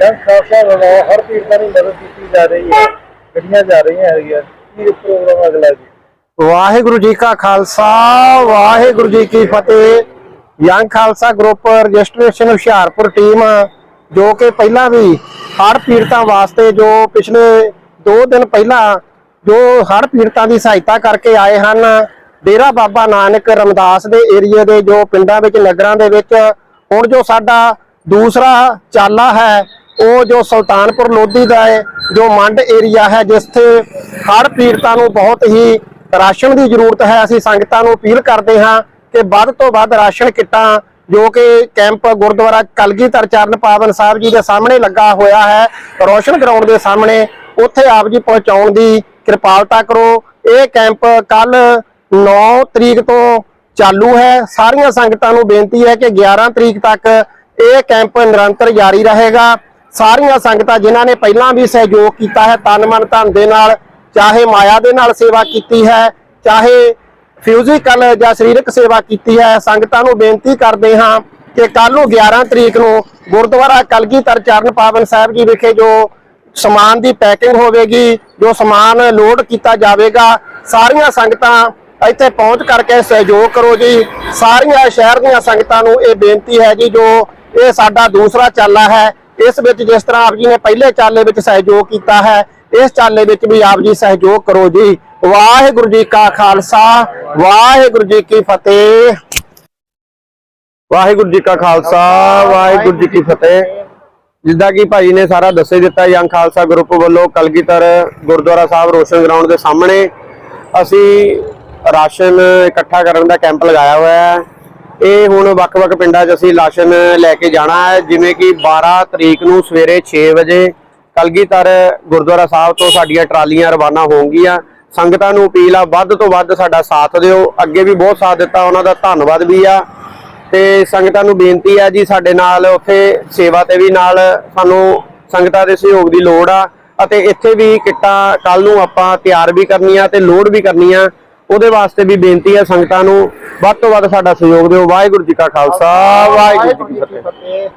ਜਨ ਖਾਲਸਾ ਵੱਲੋਂ ਹਰ ਪੀੜਤਾਂ ਦੀ ਮਦਦ ਕੀਤੀ ਜਾ ਰਹੀ ਹੈ, ਗੱਡੀਆਂ ਜਾ ਰਹੀਆਂ ਹੈਗੀਆਂ, ਕੀ ਪ੍ਰੋਗਰਾਮ ਅਗਲਾ ਜੀ? ਵਾਹਿਗੁਰੂ ਜੀ ਕਾ ਖਾਲਸਾ, ਵਾਹਿਗੁਰੂ ਜੀ ਕੀ ਫਤਿਹ। Young Khalsa group registration Hoshiarpur team, ਜੋ ਕਿ ਪਹਿਲਾਂ ਵੀ ਹੜ੍ਹ ਪੀੜਤਾਂ ਵਾਸਤੇ, ਜੋ ਪਿਛਲੇ 2 ਦਿਨ ਪਹਿਲਾਂ ਜੋ ਹੜ੍ਹ ਪੀੜਤਾਂ ਦੀ ਸਹਾਇਤਾ ਕਰਕੇ ਆਏ ਹਨ, ਡੇਰਾ ਬਾਬਾ ਨਾਨਕ ਰਮਦਾਸ ਦੇ ਏਰੀਏ ਦੇ, ਜੋ ਪਿੰਡਾਂ ਵਿੱਚ, ਨਗਰਾਂ ਦੇ ਵਿੱਚ, ਹੁਣ ਜੋ ਸਾਡਾ ਦੂਸਰਾ ਚਾਲਾ ਹੈ ਉਹ ਜੋ ਸੁਲਤਾਨਪੁਰ ਲੋਧੀ ਦਾ ਹੈ, ਜੋ ਮੰਡ ਏਰੀਆ ਹੈ, ਜਿੱਥੇ ਹਰ ਪੀੜਤਾਂ ਨੂੰ ਬਹੁਤ ਹੀ ਰਾਸ਼ਨ ਦੀ ਜ਼ਰੂਰਤ ਹੈ, ਅਸੀਂ ਸੰਗਤਾਂ ਨੂੰ ਅਪੀਲ ਕਰਦੇ ਹਾਂ ਕਿ ਵੱਧ ਤੋਂ ਵੱਧ ਰਾਸ਼ਨ ਕਿੱਟਾਂ ਜੋ ਕਿ ਕੈਂਪ ਗੁਰਦੁਆਰਾ ਕਲਗੀਧਰ ਚਰਨ ਪਾਵਨ ਸਾਹਿਬ ਜੀ ਦੇ ਸਾਹਮਣੇ ਲੱਗਾ ਹੋਇਆ ਹੈ, ਰੋਸ਼ਨ ਗਰਾਊਂਡ ਦੇ ਸਾਹਮਣੇ, ਉੱਥੇ ਆਪ ਜੀ ਪਹੁੰਚਾਉਣ ਦੀ ਕਿਰਪਾਲਤਾ ਕਰੋ। ਇਹ ਕੈਂਪ ਕੱਲ 9 ਤਰੀਕ ਤੋਂ ਚਾਲੂ ਹੈ। ਸਾਰੀਆਂ ਸੰਗਤਾਂ ਨੂੰ ਬੇਨਤੀ ਹੈ ਕਿ 11 ਤਰੀਕ ਤੱਕ ਇਹ ਕੈਂਪ ਨਿਰੰਤਰ ਜਾਰੀ ਰਹੇਗਾ। ਸਾਰੀਆਂ ਸੰਗਤਾਂ ਜਿਨ੍ਹਾਂ ਨੇ ਪਹਿਲਾਂ ਵੀ ਸਹਿਯੋਗ ਕੀਤਾ ਹੈ, ਤਨ ਮਨ ਧਨ ਦੇ ਨਾਲ, ਚਾਹੇ ਮਾਇਆ ਦੇ ਨਾਲ ਸੇਵਾ ਕੀਤੀ ਹੈ, ਚਾਹੇ ਫਿਜ਼ੀਕਲ ਜਾਂ ਸਰੀਰਕ ਸੇਵਾ ਕੀਤੀ ਹੈ, ਸੰਗਤਾਂ ਨੂੰ ਬੇਨਤੀ ਕਰਦੇ ਹਾਂ ਕਿ ਕੱਲ ਨੂੰ 11 ਤਰੀਕ ਨੂੰ ਗੁਰਦੁਆਰਾ ਕਲਗੀਧਰ ਚਰਨ ਪਾਵਨ ਸਾਹਿਬ ਜੀ ਵਿਖੇ ਜੋ ਸਮਾਨ ਦੀ ਪੈਕਿੰਗ ਹੋਵੇਗੀ, ਜੋ ਸਮਾਨ ਲੋਡ ਕੀਤਾ ਜਾਵੇਗਾ, ਸਾਰੀਆਂ ਸੰਗਤਾਂ ਇੱਥੇ ਪਹੁੰਚ ਕਰਕੇ ਸਹਿਯੋਗ ਕਰੋ ਜੀ। ਸਾਰੀਆਂ ਸ਼ਹਿਰ ਦੀਆਂ ਸੰਗਤਾਂ ਨੂੰ ਇਹ ਬੇਨਤੀ ਹੈ ਜੀ, ਜੋ ਇਹ ਸਾਡਾ ਦੂਸਰਾ ਚਾਲਾ ਹੈ ਇਸ ਵਿੱਚ ਜਿਸ ਤਰ੍ਹਾਂ ਆਪ ਜੀ ਨੇ ਪਹਿਲੇ ਚਾਲੇ ਵਿੱਚ ਸਹਿਯੋਗ ਕੀਤਾ ਹੈ, ਇਸ ਚਾਲੇ ਵਿੱਚ ਵੀ ਆਪ ਜੀ ਸਹਿਯੋਗ ਕਰੋ ਜੀ। ਵਾਹਿਗੁਰੂ ਜੀ ਕਾ ਖਾਲਸਾ, ਵਾਹਿਗੁਰੂ ਜੀ ਕੀ ਫਤਿਹ। ਵਾਹਿਗੁਰੂ ਜੀ ਕਾ ਖਾਲਸਾ, ਵਾਹਿਗੁਰੂ ਜੀ ਕੀ ਫਤਿਹ। ਜਿੱਦਾਂ ਕਿ ਭਾਜੀ ਨੇ ਸਾਰਾ ਦੱਸੇ ਦਿੱਤਾ, ਯੰਗ ਖਾਲਸਾ ਗਰੁੱਪ ਵੱਲੋਂ ਕਲਗੀਧਰ ਗੁਰਦੁਆਰਾ ਸਾਹਿਬ ਰੋਸ਼ਨ ਗਰਾਊਂਡ ਦੇ ਸਾਹਮਣੇ ਅਸੀਂ ਰਾਸ਼ਨ ਇਕੱਠਾ ਕਰਨ ਦਾ ਕੈਂਪ ਲਗਾਇਆ ਹੋਇਆ ਹੈ। ਇਹ ਹੁਣ ਵੱਖ-ਵੱਖ ਪਿੰਡਾਂ 'ਚ ਅਸੀਂ ਰਾਸ਼ਨ ਲੈ ਕੇ ਜਾਣਾ ਹੈ। ਜਿਵੇਂ ਕਿ 12 ਤਰੀਕ ਨੂੰ ਸਵੇਰੇ 6 ਵਜੇ ਕਲਗੀਧਰ ਗੁਰਦੁਆਰਾ ਸਾਹਿਬ ਤੋਂ ਸਾਡੀਆਂ ਟਰਾਲੀਆਂ ਰਵਾਨਾ ਹੋਣਗੀਆਂ। ਸੰਗਤਾਂ ਨੂੰ ਅਪੀਲ ਆ, ਵੱਧ ਤੋਂ ਵੱਧ ਸਾਡਾ ਸਾਥ ਦਿਓ। ਅੱਗੇ ਵੀ ਬਹੁਤ ਸਾਥ ਦਿੱਤਾ, ਉਹਨਾਂ ਦਾ ਧੰਨਵਾਦ ਵੀ ਆ। ਤੇ ਸੰਗਤਾਂ ਨੂੰ ਬੇਨਤੀ ਆ ਜੀ, ਸਾਡੇ ਨਾਲ ਉੱਥੇ ਸੇਵਾ ਤੇ ਵੀ ਨਾਲ ਸਾਨੂੰ ਸੰਗਤਾਂ ਦੇ ਸਹਿਯੋਗ ਦੀ ਲੋੜ ਆ। ਅਤੇ ਇੱਥੇ ਵੀ ਕਿੱਟਾਂ ਕੱਲ ਨੂੰ ਆਪਾਂ ਤਿਆਰ ਵੀ ਕਰਨੀਆਂ ਤੇ ਲੋਡ ਵੀ ਕਰਨੀਆਂ। ਉਹਦੇ ਵਾਸਤੇ ਵੀ ਬੇਨਤੀ ਹੈ ਸੰਗਤਾਂ ਨੂੰ, ਵੱਧ ਤੋਂ ਵੱਧ ਸਾਡਾ ਸਹਿਯੋਗ ਦਿਓ। ਵਾਹਿਗੁਰੂ ਜੀ ਕਾ ਖਾਲਸਾ, ਵਾਹਿਗੁਰੂ ਜੀ ਕੀ ਫਤਿਹ। ਫਤਿਹ